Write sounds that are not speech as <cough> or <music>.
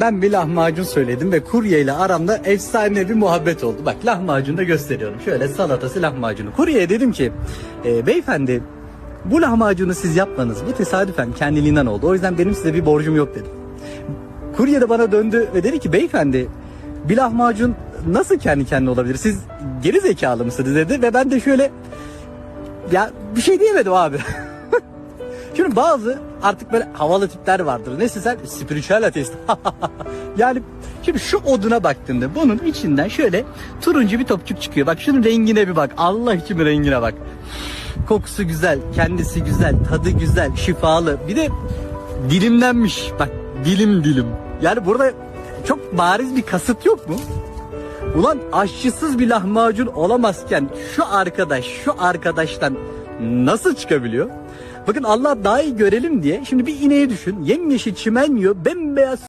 ben bir lahmacun söyledim ve kuryeyle aramda efsane bir muhabbet oldu. Bak lahmacunu da gösteriyorum. Şöyle salatası lahmacunu. Kuryeye dedim ki e, beyefendi bu lahmacunu siz yapmanız bu tesadüfen kendiliğinden oldu. O yüzden benim size bir borcum yok dedim. Kurye de bana döndü ve dedi ki beyefendi bir lahmacun nasıl kendi kendine olabilir? Siz geri zekalı mısınız dedi ve ben de şöyle ya bir şey diyemedim abi. <laughs> Şimdi bazı artık böyle havalı tipler vardır. Neyse sen spiritüel ateist. <laughs> yani şimdi şu oduna baktığımda bunun içinden şöyle turuncu bir topçuk çıkıyor. Bak şunun rengine bir bak. Allah için rengine bak. Kokusu güzel, kendisi güzel, tadı güzel, şifalı. Bir de dilimlenmiş. Bak dilim dilim. Yani burada çok bariz bir kasıt yok mu? Ulan aşçısız bir lahmacun olamazken şu arkadaş şu arkadaştan nasıl çıkabiliyor? Bakın Allah daha iyi görelim diye şimdi bir ineği düşün. Yemyeşil çimen yiyor. Bembeyaz